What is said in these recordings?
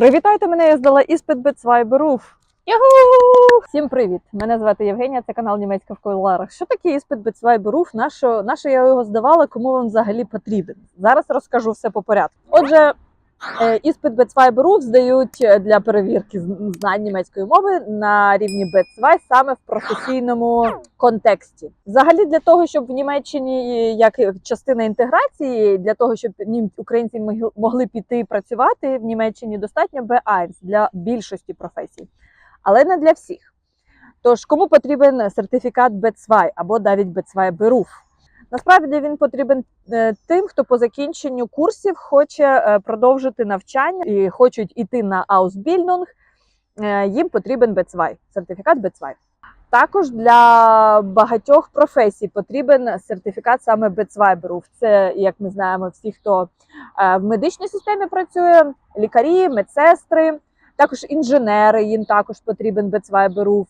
Привітайте мене, я здала іспит Бецвайберуф. Ягу! Всім привіт! Мене звати Євгенія, це канал Німецька в Койларах. Що таке іспит Бетсвайберуф? На що, на що я його здавала? Кому він взагалі потрібен? Зараз розкажу все по порядку. Отже, іспит Бецвайберуф здають для перевірки знань німецької мови на рівні Бецвай саме в професійному контексті. Взагалі, для того, щоб в Німеччині як частина інтеграції, для того, щоб українці могли піти працювати в Німеччині, достатньо B1 для більшості професій, але не для всіх. Тож, кому потрібен сертифікат B2 або навіть B2 Beruf? Насправді він потрібен е, тим, хто по закінченню курсів хоче е, продовжити навчання і хочуть іти на Ausbildung, е, їм потрібен B2, сертифікат B2. Також для багатьох професій потрібен сертифікат саме Бецвайберу. Це, як ми знаємо, всі, хто в медичній системі працює, лікарі, медсестри, також інженери, їм також потрібен Бецвайберу,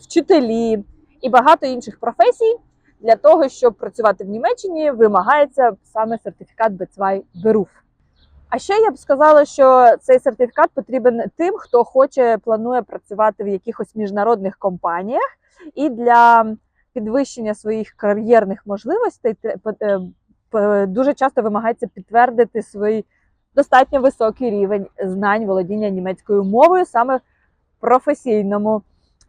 вчителі і багато інших професій. Для того, щоб працювати в Німеччині, вимагається саме сертифікат Бецвайберуф. А ще я б сказала, що цей сертифікат потрібен тим, хто хоче планує працювати в якихось міжнародних компаніях, і для підвищення своїх кар'єрних можливостей е, дуже часто вимагається підтвердити свій достатньо високий рівень знань володіння німецькою мовою саме в професійному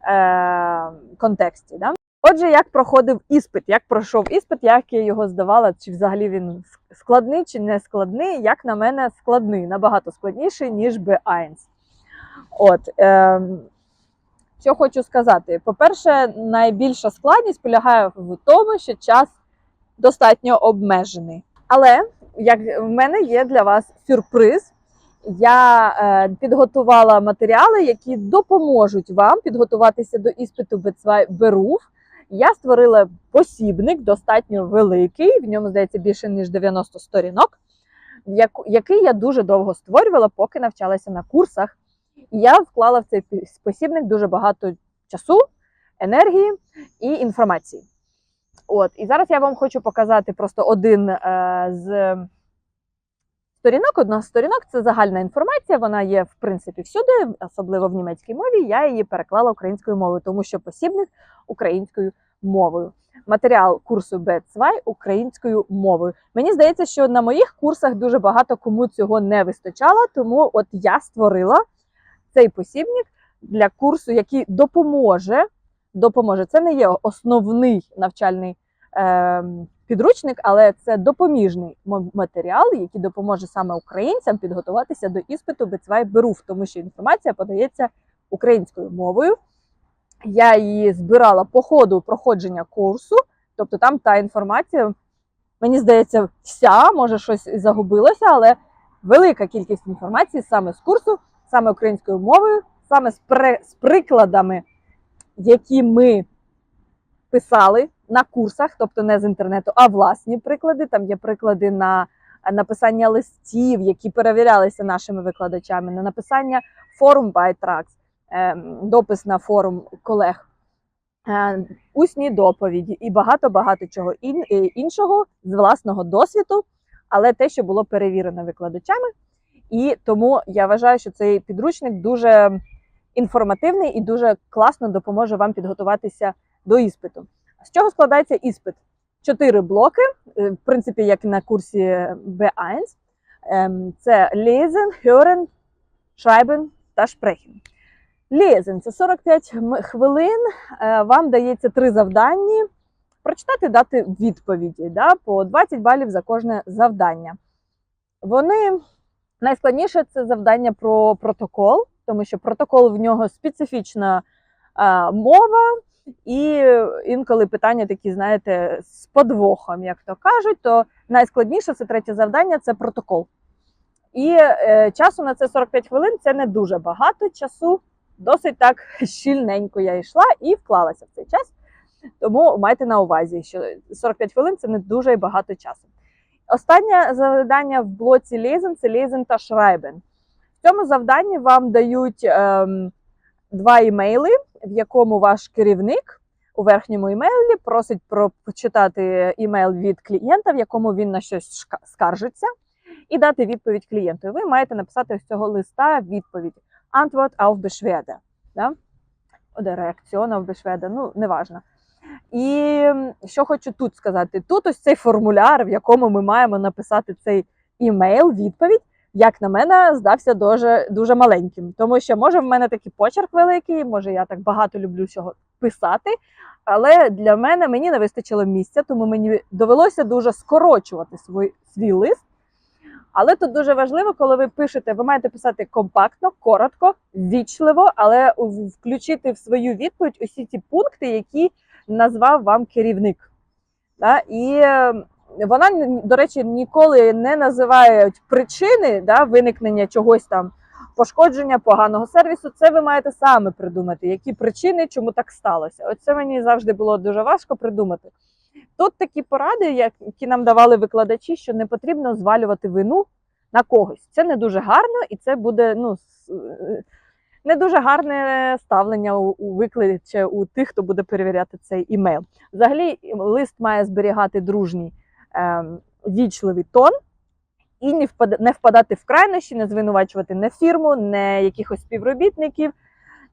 е- контексті. Да? Отже, як проходив іспит, як пройшов іспит, як я його здавала, чи взагалі він складний чи не складний, як на мене, складний, набагато складніший, ніж B1. От, е, що хочу сказати. По-перше, найбільша складність полягає в тому, що час достатньо обмежений. Але як в мене є для вас сюрприз. Я е, підготувала матеріали, які допоможуть вам підготуватися до іспиту B2 Беруф. Я створила посібник достатньо великий, в ньому здається більше ніж 90 сторінок, який я дуже довго створювала, поки навчалася на курсах. І я вклала в цей посібник дуже багато часу, енергії і інформації. От, і зараз я вам хочу показати просто один е, з сторінок. Одна з сторінок це загальна інформація. Вона є в принципі всюди, особливо в німецькій мові. Я її переклала українською мовою, тому що посібник українською мовою. Матеріал курсу B2 українською мовою. Мені здається, що на моїх курсах дуже багато кому цього не вистачало, тому от я створила цей посібник для курсу, який допоможе. Допоможе. Це не є основний навчальний е, підручник, але це допоміжний матеріал, який допоможе саме українцям підготуватися до іспиту B2 Беруф, тому що інформація подається українською мовою. Я її збирала по ходу проходження курсу, тобто там та інформація, мені здається, вся, може щось загубилося, але велика кількість інформації саме з курсу, саме українською мовою, саме з, при, з прикладами, які ми писали на курсах, тобто не з інтернету, а власні приклади. Там є приклади на написання листів, які перевірялися нашими викладачами, на написання форум ем, допис на форум колег, е, усні доповіді і багато-багато чого е, іншого з власного досвіду, але те, що було перевірено викладачами. І тому я вважаю, що цей підручник дуже інформативний і дуже класно допоможе вам підготуватися до іспиту. З чого складається іспит? Чотири блоки, е, в принципі, як на курсі B1. Ем, Це Lesen, Hören, Schreiben та Sprechen. Lesen – це 45 хвилин. Е, Вам дається три завдання. Прочитати, дати відповіді да, по 20 балів за кожне завдання. Вони найскладніше це завдання про протокол, тому що протокол в нього специфічна е, мова, і інколи питання такі, знаєте, з подвохом, як то кажуть, то найскладніше це третє завдання це протокол. І е, часу на це 45 хвилин це не дуже багато часу. Досить так щільненько я йшла і вклалася в цей час. Тому майте на увазі, що 45 хвилин це не дуже багато часу. Останнє завдання в блоці Лейзен це Лейзен та Шрайбен. В цьому завданні вам дають ем, два імейли, в якому ваш керівник у верхньому імейлі просить про почитати імейл від клієнта, в якому він на щось скаржиться. і дати відповідь клієнту. Ви маєте написати з цього листа відповідь Antwort auf Beschwerde. Да? Оде реакціон auf Beschwerde, ну, неважно. І що хочу тут сказати: тут ось цей формуляр, в якому ми маємо написати цей імейл, відповідь, як на мене, здався дуже, дуже маленьким. Тому що, може, в мене такий почерк великий, може, я так багато люблю чого писати. Але для мене мені не вистачило місця, тому мені довелося дуже скорочувати свій, свій лист. Але тут дуже важливо, коли ви пишете, ви маєте писати компактно, коротко, ввічливо, але включити в свою відповідь усі ті пункти, які назвав вам керівник. Да? І е, вона, до речі, ніколи не називає причини да, виникнення чогось там, пошкодження поганого сервісу. Це ви маєте саме придумати, які причини, чому так сталося. Оце мені завжди було дуже важко придумати. Тут такі поради, які нам давали викладачі, що не потрібно звалювати вину на когось. Це не дуже гарно, і це буде ну, е, не дуже гарне ставлення у, чи у тих, хто буде перевіряти цей імейл. Взагалі, лист має зберігати дружній ем, вічливий тон і не впадати в крайнощі, не звинувачувати не фірму, не якихось співробітників.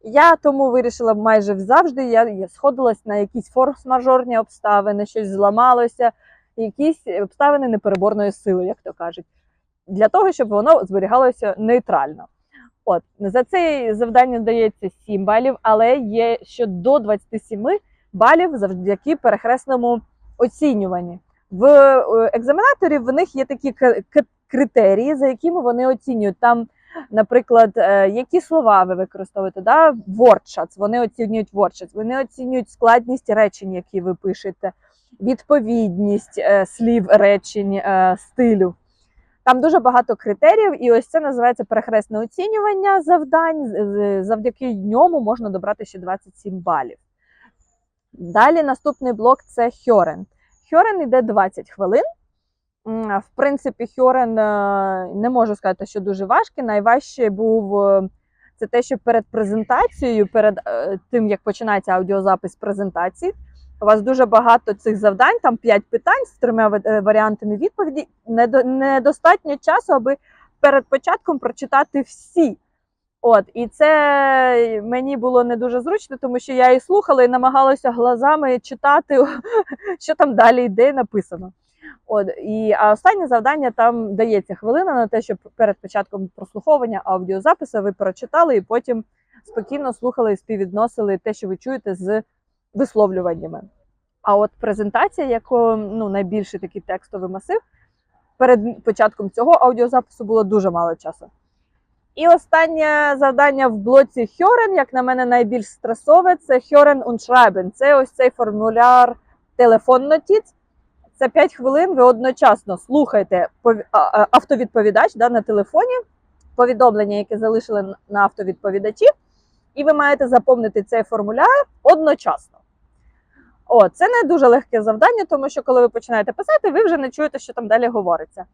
Я тому вирішила майже завжди. Я, сходилась на якісь форс-мажорні обставини, щось зламалося, якісь обставини непереборної сили, як то кажуть, для того, щоб воно зберігалося нейтрально. От за це завдання дається 7 балів, але є ще до 27 балів завдяки перехресному оцінюванні. В е, екзаменаторів в них є такі критерії, за якими вони оцінюють. Там, наприклад, е, які слова ви використовуєте, да? Wordshots, вони оцінюють wordshots, вони оцінюють складність речень, які ви пишете, відповідність е, слів речень, е, стилю. Там дуже багато критеріїв, і ось це називається перехресне оцінювання завдань. Завдяки ньому можна добрати ще 27 балів. Далі наступний блок це Хьорен. Хьорен йде 20 хвилин. В принципі, Хьорен е, не можу сказати, що дуже важкий. Найважче був е, це те, що перед презентацією, перед е, тим як починається аудіозапис презентації, у вас дуже багато цих завдань, там 5 питань з трьома варіантами відповіді. Недостатньо часу, аби перед початком прочитати всі. От, і це мені було не дуже зручно, тому що я і слухала, і намагалася глазами читати, що там далі йде написано. От, і, а останнє завдання там дається хвилина на те, щоб перед початком прослуховування аудіозапису ви прочитали і потім спокійно слухали і співвідносили те, що ви чуєте з висловлюваннями. А от презентація, яку ну, найбільший такий текстовий масив, перед початком цього аудіозапису було дуже мало часу. І останнє завдання в блоці Хьорен, як на мене, найбільш стресове, це Хьорен Unschreiben. Це ось цей формуляр телефон нотіць. Це 5 хвилин. Ви одночасно слухаєте автовідповідач да, на телефоні, повідомлення, яке залишили на автовідповідачі, і ви маєте заповнити цей формуляр одночасно. О, це не дуже легке завдання, тому що коли ви починаєте писати, ви вже не чуєте, що там далі говориться.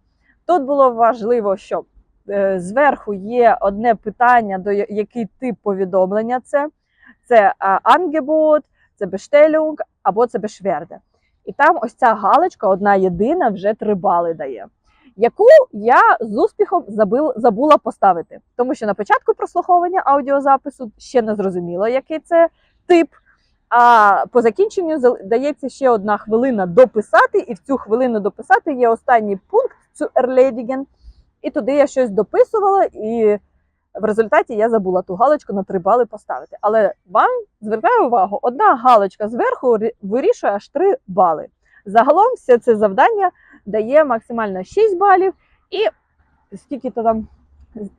Тут було важливо, що е, зверху є одне питання, до який тип повідомлення це. Це а, Angebot, це Bestellung або це Beschwerde. І там ось ця галочка, одна єдина, вже три бали дає, яку я з успіхом забил, забула поставити. Тому що на початку прослуховування аудіозапису ще не зрозуміло, який це тип. А по закінченню дається ще одна хвилина дописати, і в цю хвилину дописати є останній пункт zu erledigen. І туди я щось дописувала, і в результаті я забула ту галочку на три бали поставити. Але вам звертаю увагу, одна галочка зверху вирішує аж 3 бали. Загалом все це завдання дає максимально 6 балів, і скільки то там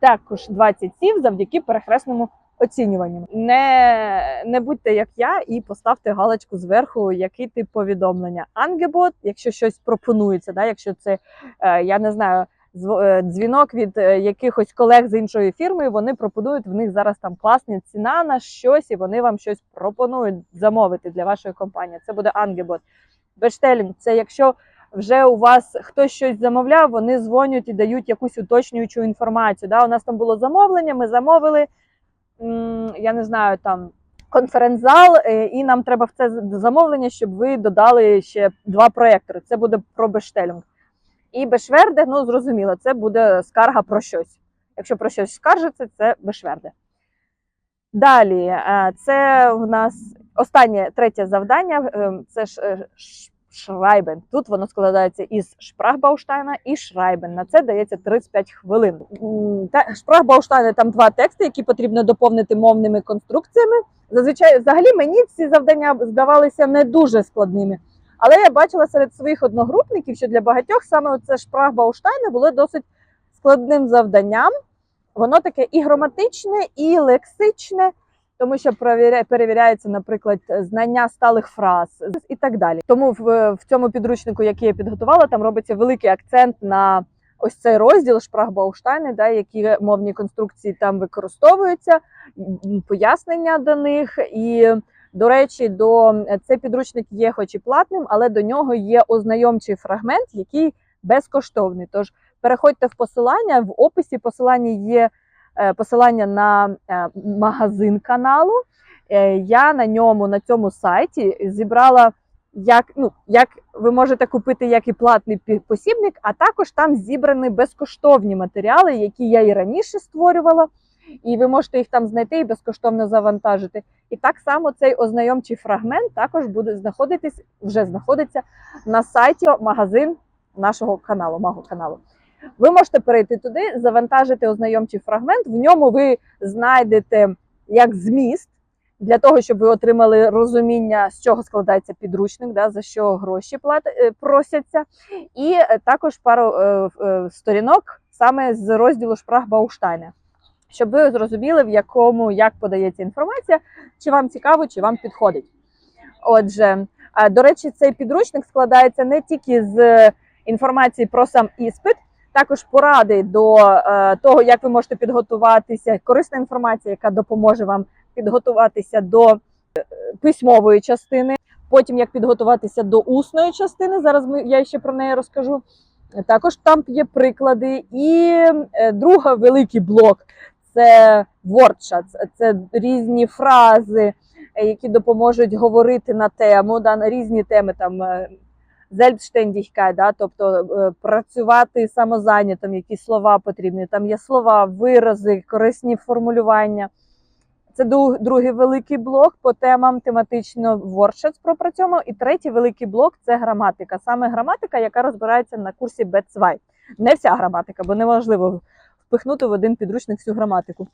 також 27 завдяки перехресному оцінюванню. Не, не будьте як я і поставте галочку зверху, який тип повідомлення. Ангебот, якщо щось пропонується, да, якщо це е, я не знаю. Е, Дзвінок від е, якихось колег з іншої фірми, вони пропонують в них зараз там класна ціна на щось, і вони вам щось пропонують замовити для вашої компанії. Це буде Ангебот. Бештелінг це якщо вже у вас хтось щось замовляв, вони дзвонять і дають якусь уточнюючу інформацію. Да? У нас там було замовлення, ми замовили, я не знаю, там конференц-зал, е, і нам треба в це замовлення, щоб ви додали ще два проєктори. Це буде про бештелінг. І бешверде, ну зрозуміло, це буде скарга про щось. Якщо про щось скаржиться, це бешверде. Далі, е, це у нас останнє третє завдання. е, Це ж е, Шрайбен. Тут воно складається із Шпрахбауштайна і Шрайбен. На це дається 35 хвилин. Шпрахбауштайна там два тексти, які потрібно доповнити мовними конструкціями. Зазвичай, взагалі, мені ці завдання здавалися не дуже складними. Але я бачила серед своїх одногрупників, що для багатьох саме це Шпрахбауштайна було досить складним завданням. Воно таке і граматичне, і лексичне, тому що перевіря- перевіряється, наприклад, знання сталих фраз і так далі. Тому в, в цьому підручнику, який я підготувала, там робиться великий акцент на ось цей розділ Шпрахбауштайни, да, які мовні конструкції там використовуються, пояснення до них. І, до речі, до цей підручник є, хоч і платним, але до нього є ознайомчий фрагмент, який безкоштовний. Тож переходьте в посилання. В описі посилання є е, посилання на е, магазин каналу. Е, Я на ньому, на цьому сайті зібрала, як, ну, як ви можете купити як і платний посібник, а також там зібрані безкоштовні матеріали, які я і раніше створювала. І ви можете їх там знайти і безкоштовно завантажити. І так само цей ознайомчий фрагмент також буде знаходитись, вже знаходиться на сайті магазин нашого каналу, мого каналу. Ви можете перейти туди, завантажити ознайомчий фрагмент. В ньому ви знайдете як зміст для того, щоб ви отримали розуміння, з чого складається підручник, да, за що гроші плат... е, просяться, і е, також пару е, е, сторінок саме з розділу Шпрахбауштайна, щоб ви зрозуміли, в якому як подається інформація, чи вам цікаво, чи вам підходить. Отже, до речі, цей підручник складається не тільки з інформації про сам іспит, також поради до е, того, як ви можете підготуватися, корисна інформація, яка допоможе вам підготуватися до е, письмової частини. Потім як підготуватися до усної частини. Зараз ми я ще про неї розкажу. Також там є приклади. І е, друга великий блок це вордшат, це різні фрази, е, які допоможуть говорити на тему, да, на різні теми там. е, да, тобто е, працювати самозайнятим, які слова потрібні. Там є слова, вирази, корисні формулювання. Це другий великий блок по темам тематично воршац пропрацьовано. І третій великий блок це граматика. Саме граматика, яка розбирається на курсі B2. Не вся граматика, бо неможливо впихнути в один підручник всю граматику.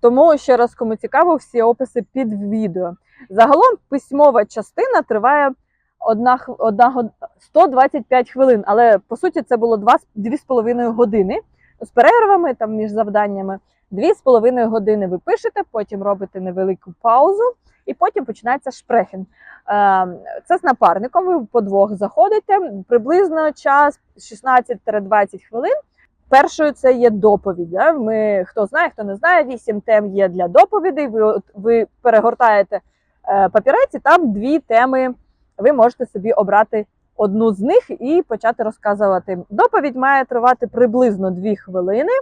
Тому ще раз, кому цікаво, всі описи під відео. Загалом письмова частина триває одна, одна год- 125 хвилин, але по суті це було 2,5 години з перервами там між завданнями. Дві з половиною години ви пишете, потім робите невелику паузу, і потім починається шпрехен. Е, Це з напарником. Ви по двох заходите. Приблизно час 16-20 хвилин. Першою це є доповідь. да. Ми хто знає, хто не знає, вісім тем є для доповідей. Ви, ви перегортаєте е, папірець, і там дві теми. Ви можете собі обрати одну з них і почати розказувати. Доповідь має тривати приблизно дві хвилини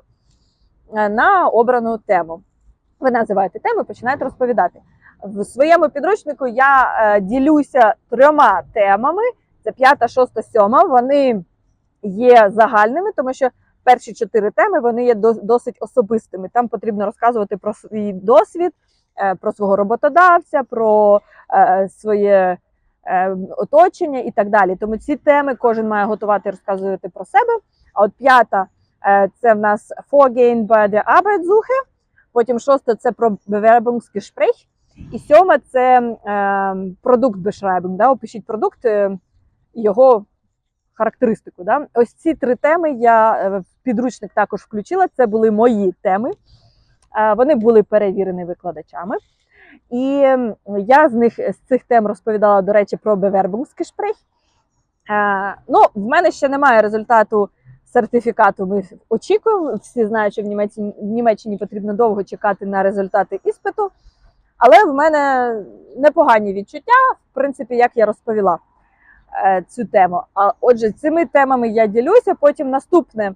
е, на обрану тему. Ви називаєте тему, починаєте розповідати. В своєму підручнику я е, ділюся трьома темами: це п'ята, шоста, сьома. Вони є загальними, тому що перші чотири теми вони є досить особистими. Там потрібно розказувати про свій досвід, е, про свого роботодавця, про е, своє е, оточення і так далі. Тому ці теми кожен має готувати і розказувати про себе. А от п'ята це в нас Vorgehen bei der Arbeitssuche, потім шоста це про Bewerbungsgespräch, і сьома це е, Produktbeschreibung, да, опишіть продукт, його характеристику. Да. Ось ці три теми я е, в підручник також включила. Це були мої теми. Е, Вони були перевірені викладачами. І я з них з цих тем розповідала, до речі, про Bewerbungsgespräch. Е, Ну, в мене ще немає результату сертифікату. Ми очікуємо. Всі знають, що в Німеччині, в Німеччині потрібно довго чекати на результати іспиту. Але в мене непогані відчуття, в принципі, як я розповіла цю тему. А отже, цими темами я ділюся. Потім наступне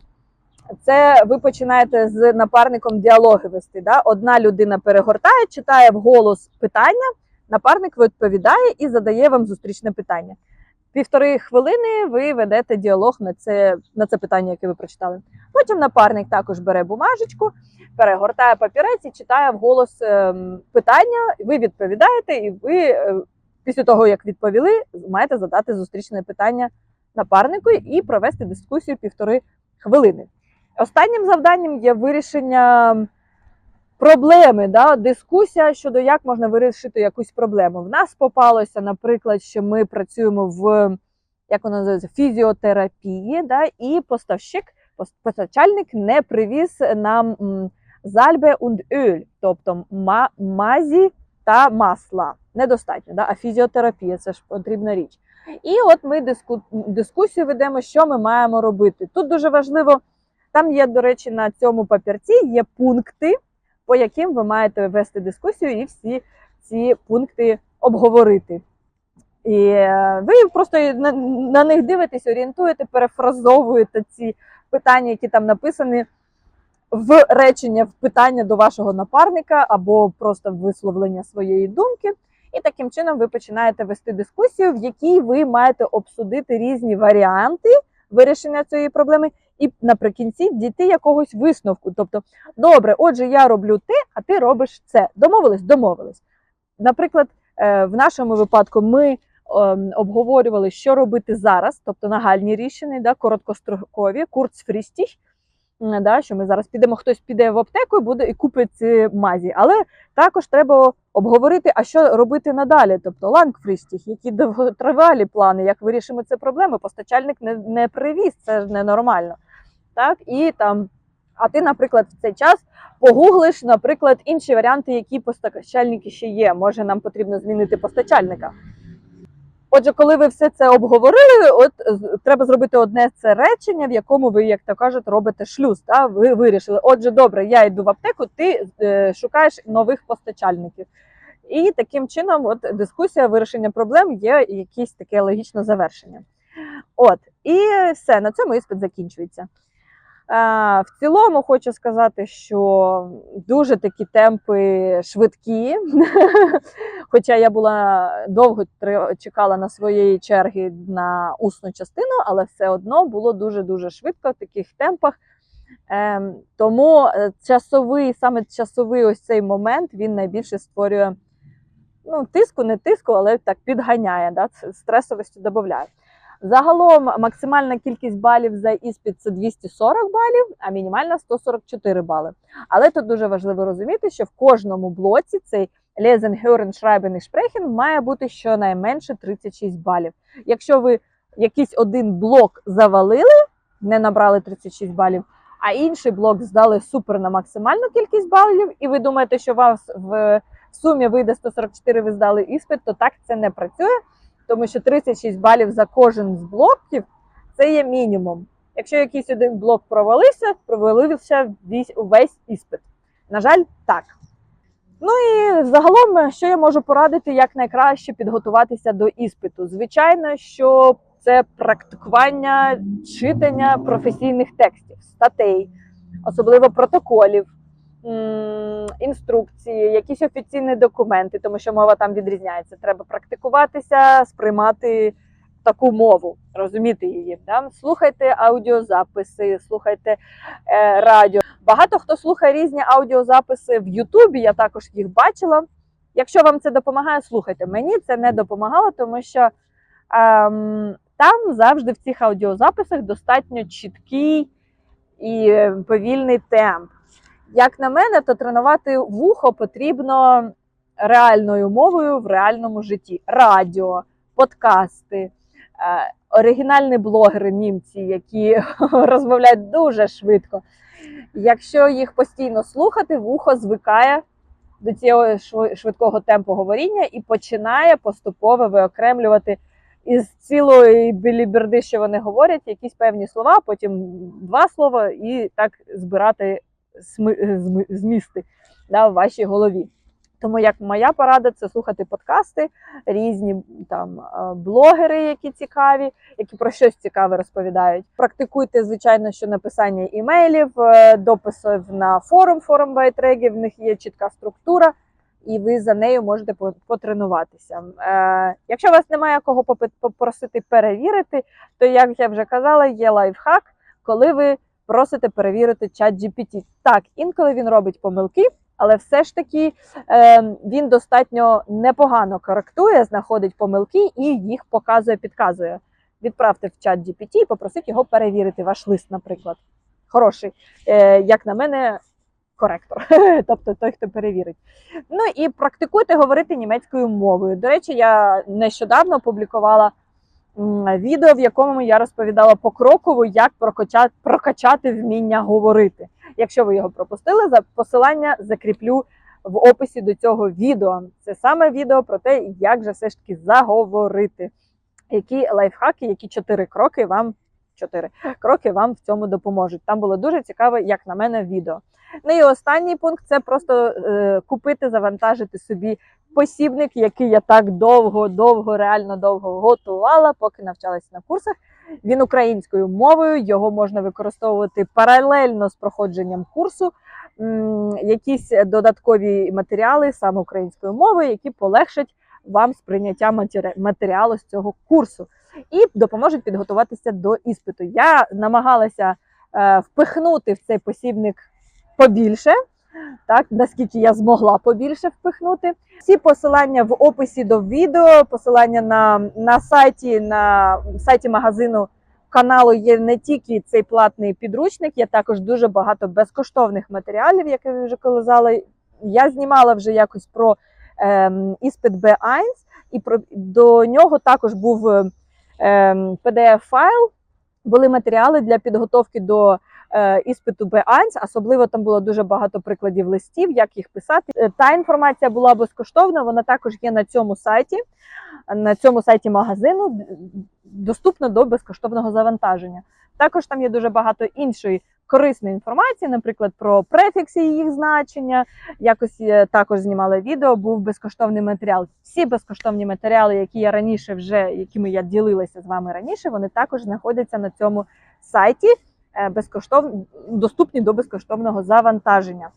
це ви починаєте з напарником діалоги вести. Да? Одна людина перегортає, читає вголос питання, напарник відповідає і задає вам зустрічне питання. півтори хвилини ви ведете діалог на це, на це питання, яке ви прочитали. Потім напарник також бере бумажечку, перегортає папірець і читає вголос ем, питання. Ви відповідаєте, і ви е, після того, як відповіли, маєте задати зустрічне питання напарнику і провести дискусію півтори хвилини. Останнім завданням є вирішення проблеми, да, дискусія щодо як можна вирішити якусь проблему. В нас попалося, наприклад, що ми працюємо в як вона називається, фізіотерапії, да, і поставщик, постачальник не привіз нам зальбе und Öl, тобто мазі та масла. Недостатньо, да? а фізіотерапія це ж потрібна річ. І от ми диску, дискусію ведемо, що ми маємо робити. Тут дуже важливо, там є, до речі, на цьому папірці є пункти, по яким ви маєте вести дискусію і всі ці пункти обговорити. І е, ви просто на, на них дивитесь, орієнтуєте, перефразовуєте ці питання, які там написані в речення, в питання до вашого напарника або просто висловлення своєї думки. І таким чином ви починаєте вести дискусію, в якій ви маєте обсудити різні варіанти вирішення цієї проблеми, і наприкінці дійти якогось висновку. Тобто, добре, отже, я роблю те, а ти робиш це. Домовились? Домовились. Наприклад, е, в нашому випадку ми ем, обговорювали, що робити зараз, тобто нагальні рішення, да, короткострокові, курцфрістіх, да, що ми зараз підемо, хтось піде в аптеку і буде і купить ці мазі. Але також треба обговорити, а що робити надалі, тобто лангфрістіх, які довготривалі плани, як вирішимо це проблеми. Постачальник не, не привіз, це ж ненормально. Так, і там. А ти, наприклад, в цей час погуглиш, наприклад, інші варіанти, які постачальники ще є. Може, нам потрібно змінити постачальника. Отже, коли ви все це обговорили, от треба зробити одне це речення, в якому ви, як то кажуть, робите шлюз. Та? Ви вирішили, отже, добре, я йду в аптеку, ти е, шукаєш нових постачальників. І таким чином, от дискусія, вирішення проблем є якесь таке логічне завершення. От, і все, на цьому іспит закінчується. В цілому хочу сказати, що дуже такі темпи швидкі. Хоча я була довго чекала на своєї черги на усну частину, але все одно було дуже-дуже швидко в таких темпах. Ем, тому е, часовий, саме часовий ось цей момент він найбільше створює ну, тиску, не тиску, але так підганяє, да, стресовості додає. Загалом максимальна кількість балів за іспит це 240 балів, а мінімальна 144 бали. Але тут дуже важливо розуміти, що в кожному блоці цей Lesen, Hören, Schreiben і Sprechen має бути щонайменше 36 балів. Якщо ви якийсь один блок завалили, не набрали 36 балів, а інший блок здали супер на максимальну кількість балів, і ви думаєте, що вас в сумі вийде 144, ви здали іспит, то так це не працює, тому що 36 балів за кожен з блоків це є мінімум. Якщо якийсь один блок провалився, провалився увесь іспит. На жаль, так. Ну і загалом, що я можу порадити, як найкраще підготуватися до іспиту? Звичайно, що це практикування читання професійних текстів, статей, особливо протоколів, інструкції, якісь офіційні документи, тому що мова там відрізняється. Треба практикуватися, сприймати таку мову, розуміти її. Да? Слухайте аудіозаписи, слухайте е, радіо. Багато хто слухає різні аудіозаписи в Ютубі, я також їх бачила. Якщо вам це допомагає, слухайте. Мені це не допомагало, тому що ем, там завжди в цих аудіозаписах достатньо чіткий і повільний темп. Як на мене, то тренувати вухо потрібно реальною мовою в реальному житті. Радіо, подкасти, е, оригінальні блогери німці, які розмовляють дуже швидко. Якщо їх постійно слухати, вухо звикає до цього швидкого темпу говоріння і починає поступово виокремлювати із цілої біліберди, що вони говорять, якісь певні слова, потім два слова, і так збирати змісти да, в вашій голові. Тому як моя порада це слухати подкасти, різні там е, блогери, які цікаві, які про щось цікаве розповідають. Практикуйте, звичайно, що написання імейлів, е, дописів на форум, форум Байтрегі, в них є чітка структура. і ви за нею можете по- потренуватися. Е, якщо вас немає кого попросити перевірити, то як я вже казала, є лайфхак, коли ви просите перевірити чат GPT. Так, інколи він робить помилки, але все ж таки е, він достатньо непогано коректує, знаходить помилки і їх показує, підказує. Відправте в чат GPT і попросіть його перевірити ваш лист, наприклад. Хороший, е, як на мене, коректор, тобто той, хто перевірить. Ну і практикуйте говорити німецькою мовою. До речі, я нещодавно опублікувала м, відео, в якому я розповідала покроково, як прокачати, прокачати вміння говорити. Якщо ви його пропустили, за посилання закріплю в описі до цього відео. Це саме відео про те, як же все ж таки заговорити. Які лайфхаки, які чотири кроки вам чотири кроки вам в цьому допоможуть. Там було дуже цікаве, як на мене, відео. Ну і останній пункт це просто е, купити, завантажити собі посібник, який я так довго, довго, реально довго готувала, поки навчалася на курсах. Він українською мовою, його можна використовувати паралельно з проходженням курсу. Якісь додаткові матеріали саме українською мовою, які полегшать вам сприйняття матеріалу з цього курсу і допоможуть підготуватися до іспиту. Я намагалася е, впихнути в цей посібник побільше, так наскільки я змогла побільше впихнути. Всі посилання в описі до відео, посилання на, на сайті, на сайті магазину каналу є не тільки цей платний підручник, є також дуже багато безкоштовних матеріалів, як я вже казала. Я знімала вже якось про ем, іспит B1, і про до нього також був ем, PDF-файл. Були матеріали для підготовки до іспиту B1, особливо там було дуже багато прикладів листів, як їх писати. Е, Та інформація була безкоштовна, вона також є на цьому сайті, на цьому сайті магазину, д- доступно до безкоштовного завантаження. Також там є дуже багато іншої корисної інформації, наприклад, про префікси і їх значення. Якось також знімала відео, був безкоштовний матеріал. Всі безкоштовні матеріали, які я раніше вже якими я ділилася з вами раніше, вони також знаходяться на цьому сайті, е, безкоштов... доступні до безкоштовного завантаження.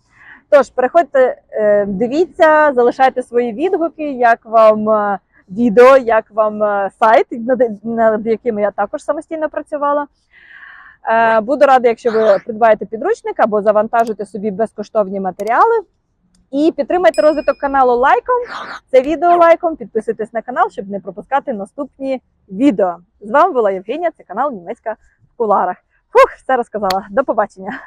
Тож, переходьте, е, дивіться, залишайте свої відгуки, як вам е, відео, як вам е, сайт, над, яким я також самостійно працювала. Е, Буду рада, якщо ви придбаєте підручник або завантажите собі безкоштовні матеріали. І підтримайте розвиток каналу лайком, це відео лайком, підписуйтесь на канал, щоб не пропускати наступні відео. З вами була Євгенія, це канал Німецька в куларах. Фух, все розказала. До побачення.